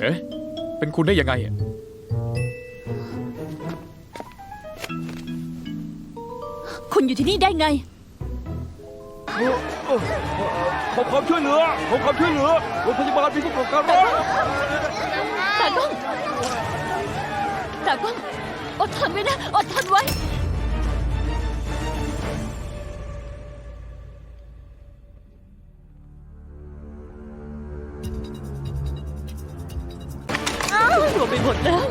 เอ๊ะ เป็นคุณได้ยังไงอะคุณอยู่ที่นี่ได้ไง ขอความช่วยเหลือ ขอความช่วยเหลือ โรงพยาบาลมีผู้ประกอบการร้ายตากล้อง ตากล้อง อดทนไว้นะ อดทนไว้าว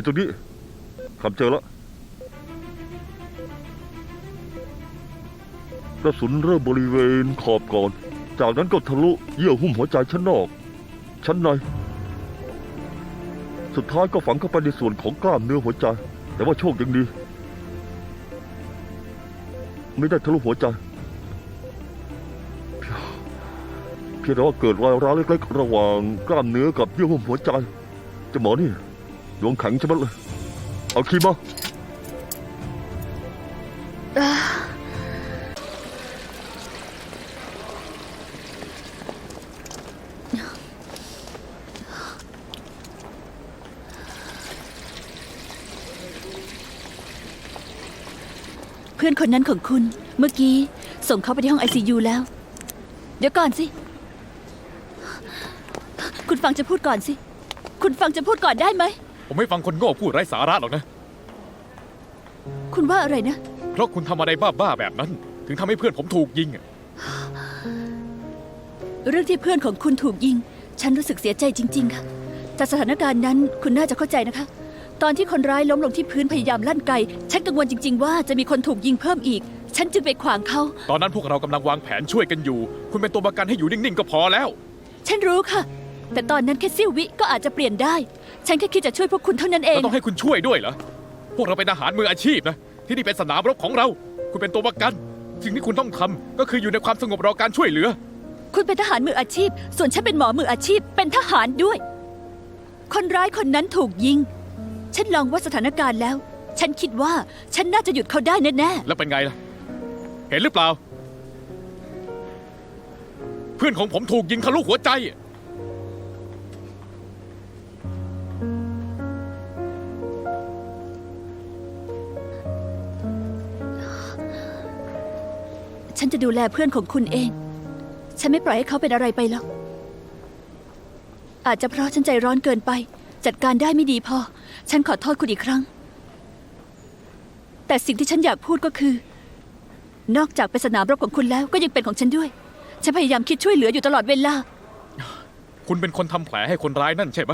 อยู่ตรงนี้ทำเจอแล้วกระสุนเริ่มบริเวณขอบก่อน จากนั้นก็ทะลุเยื่อหุ้มหัวใจชั้นนอก ชั้นใน สุดท้ายก็ฝังเข้าไปในส่วนของกล้ามเนื้อหัวใจ แต่ว่าโชคยังดี ไม่ได้ทะลุหัวใจ เพียงแต่ว่าเกิดรอยร้าวเล็กๆ ระหว่างกล้ามเนื้อกับเยื่อหุ้มหัวใจจะหมอนี่ ดวงแข็งใช่ไหมเลยเอาคีย์มาเพื่อนคนนั้นของคุณเมื่อกี้ ส่งเขาไปที่ห้องไอซียูแล้ว เดี๋ยวก่อนสิ คุณฟังจะพูดก่อนสิ คุณฟังจะพูดก่อนได้ไหม ผมไม่ฟังคนโง่พูดไร้สาระหรอกนะ คุณว่าอะไรนะ เพราะคุณทำอะไรบ้าๆแบบนั้น ถึงทำให้เพื่อนผมถูกยิงอะเรื่องที่เพื่อนของคุณถูกยิง ฉันรู้สึกเสียใจจริง ๆ ค่ะแต่สถานการณ์นั้นคุณน่าจะเข้าใจนะคะ ตอนที่คนร้ายล้มลงที่พื้นพยายามลั่นไก ฉันกังวลจริง ๆ ว่าจะมีคนถูกยิงเพิ่มอีก ฉันจึงไปขวางเขา ตอนนั้นพวกเรากำลังวางแผนช่วยกันอยู่ คุณเป็นตัวประกันให้อยู่นิ่งๆก็พอแล้ว ฉันรู้ค่ะ แต่ตอนนั้นแค่เสี้ยววิก็อาจจะเปลี่ยนได้ ฉันแค่คิดจะช่วยพวกคุณเท่านั้นเอง เราต้องให้คุณช่วยด้วยเหรอ พวกเราเป็นทหารมืออาชีพนะ ที่นี่เป็นสนามรบของเรา คุณเป็นตัวประกัน สิ่งที่คุณต้องทำก็คืออยู่ในความสงบรอการช่วยเหลือ คุณเป็นทหารมืออาชีพ ส่วนฉันเป็นหมอมืออาชีพ เป็นทหารด้วย คนร้ายคนนั้นถูกยิง ฉันลองว่าสถานการณ์แล้ว ฉันคิดว่าฉันน่าจะหยุดเขาได้แน่แล้วเป็นไงล่ะ เห็นหรือเปล่า เพื่อนของผมถูกยิงทะลุหัวใจๆ ฉันจะดูแลเพื่อนของคุณเอง ฉันไม่ปล่อยให้เขาเป็นอะไรไปหรอก อาจจะเพราะฉันใจร้อนเกินไป จัดการได้ไม่ดีพอ ฉันขอโทษคุณอีกครั้ง แต่สิ่งที่ฉันอยากพูดก็คือ นอกจากเป็นสนามรบของคุณแล้วก็ยังเป็นของฉันด้วย ฉันพยายามคิดช่วยเหลืออยู่ตลอดเวลา คุณเป็นคนทำแผลให้คนร้ายนั่นใช่ไหม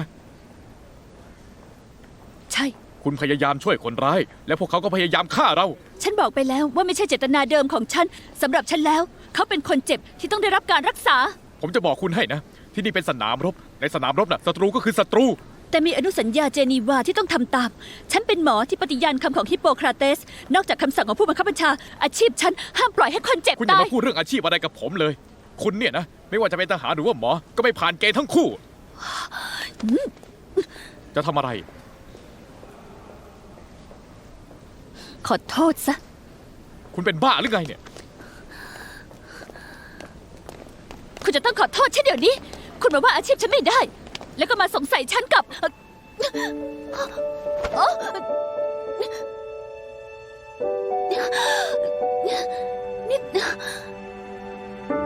ใช่ คุณพยายามช่วยคนร้าย และพวกเขาก็พยายามฆ่าเรา ฉันบอกไปแล้วว่าไม่ใช่เจตนาเดิมของฉันสำหรับฉันแล้ว เขาเป็นคนเจ็บที่ต้องได้รับการรักษา ผมจะบอกคุณให้นะ ที่นี่เป็นสนามรบ ในสนามรบน่ะศัตรูก็คือศัตรู แต่มีอนุสัญญาเจนีวาที่ต้องทำตาม ฉันเป็นหมอที่ปฏิญาณคำของฮิปโปคราเตส นอกจากคำสั่งของผู้บังคับบัญชา อาชีพฉันห้ามปล่อยให้คนเจ็บคุณอย่าตาย มาพูดเรื่องอาชีพอะไรกับผมเลย คุณเนี่ยนะ ไม่ว่าจะเป็นทหารหรือว่าหมอ ก็ไม่ผ่านเกณฑ์ทั้งคู่ จะทำอะไร ขอโทษซะ คุณเป็นบ้าหรือไงเนี่ย คุณจะต้องขอโทษฉันเดี๋ยวนี้ คุณมาว่าอาชีพฉันไม่ได้ แล้วก็มาสงสัยฉันกับเอ่อเอ่อนี่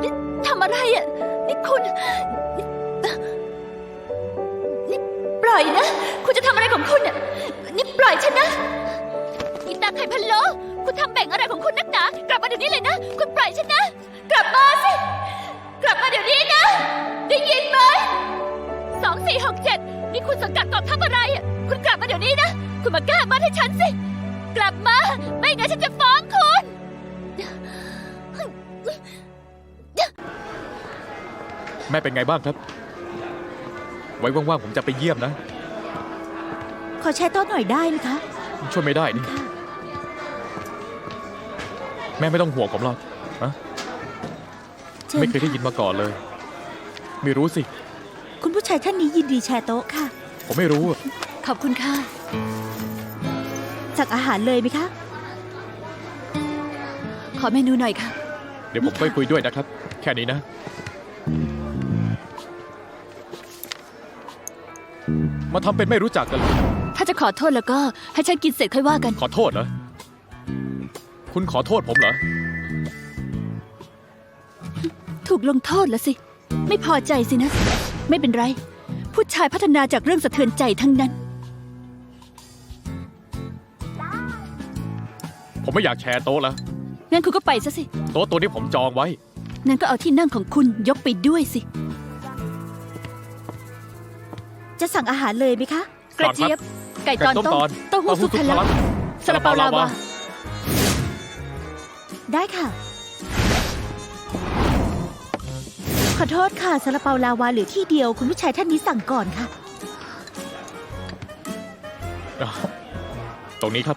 นี่ทำอะไรอะ นี่คุณนี่นี่ปล่อยนะ คุณจะทำอะไรของคุณอะ นี่ปล่อยฉันนะนี่ตาไข่พะโล้คุณทำแบ่งอะไรของคุณนักหนา กลับมาเดี๋ยวนี้เลยนะ คุณปล่อยฉันนะ กลับมาสิ กลับมาเดี๋ยวนี้นะ ได้ยินไหมสองสี่หกเจ็ดนี่คุณสังกัดกองทัพอะไรอะคุณกลับมาเดี๋ยวนี้นะ คุณมาแก้มาให้ฉันสิ กลับมา ไม่งั้นฉันจะฟ้องคุณ แม่เป็นไงบ้างครับ ไว้ว่างๆผมจะไปเยี่ยมนะ ขอแชร์โต๊ะหน่อยได้ไหมคะ ช่วยไม่ได้นี่ ค่ะ แม่ไม่ต้องห่วงผมหรอกฮะเชิญไม่เคยได้ยินมาก่อนเลย ไม่รู้สิ คุณผู้ชายท่านนี้ยินดีแชร์โต๊ะค่ะ ผมไม่รู้อะขอบคุณค่ะสั่งอาหารเลยไหมคะ ขอเมนูหน่อยค่ะ เดี๋ยวผมไปคุยด้วยนะครับ แค่นี้นะ มาทำเป็นไม่รู้จักกันเลยถ้าจะขอโทษแล้วก็ให้ฉันกินเสร็จค่อยว่ากัน ขอโทษเหรอ คุณขอโทษผมเหรอ ถูกลงโทษแล้วสิ ไม่พอใจสินะ ไม่เป็นไร ผู้ชายพัฒนาจากเรื่องสะเทือนใจทั้งนั้น ผมไม่อยากแชร์โต๊ะแล้ว งั้นคุณก็ไปซะสิ โต๊ะตัวนี้ผมจองไว้ งั้นก็เอาที่นั่งของคุณยกไปด้วยสิ จะสั่งอาหารเลยไหมคะ กระเจี๊ยบ ไก่ตอนไก่ต้มต้ตมอนเต้าหู้ซุปทะลักซาลาเปาลาวา ได้ค่ะ ขอโทษค่ะซาลาเปาลาวาเหลือที่เดียว คุณผู้ชายท่านนี้สั่งก่อนค่ะ ตรงนี้ครับ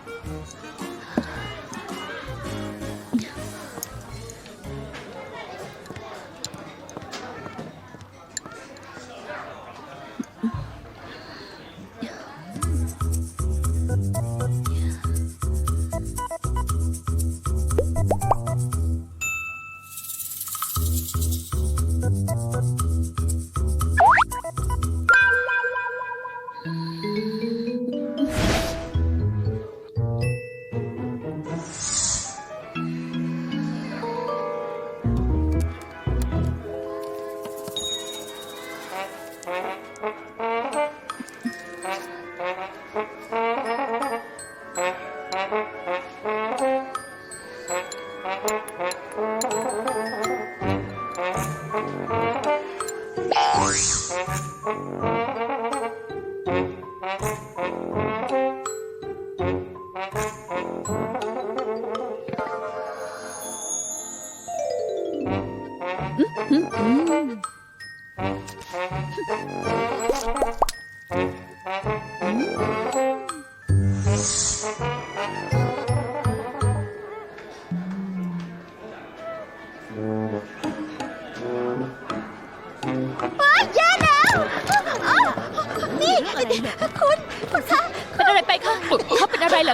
Oh,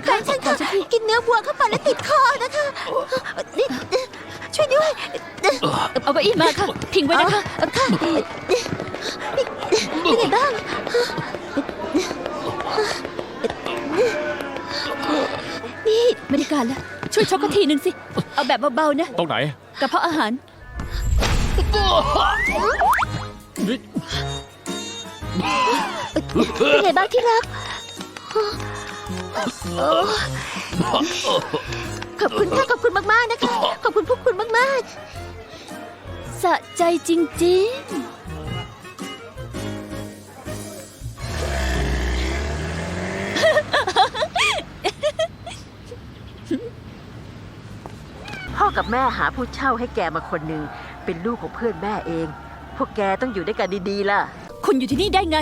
เขาเป็นอะไรเหรอคะฉันค่ะกินเนื้อวัวเข้าไปแล้วติดคอนะคะนี่ช่วยด้วย เอาเก้าอี้มาค่ะ พิงไว้นะคะค่ะเป็นไงบ้างนี่ไม่ได้การแล้วช่วยชกกันทีนึงสิ เอาแบบเบาๆนะตรงไหนกระเพาะอาหารนี่เป็นไงบ้างที่รัก ขอบคุณค่ะขอบคุณมากๆนะคะ ขอบคุณพวกคุณมากสะใจจริงพ่อกับแม่หาผู้เช่าให้แกมาคนหนึ่งเป็นลูกของเพื่อนแม่เอง พวกแกต้องอยู่ด้วยกันดีๆล่ะ คุณอยู่ที่นี่ได้ไง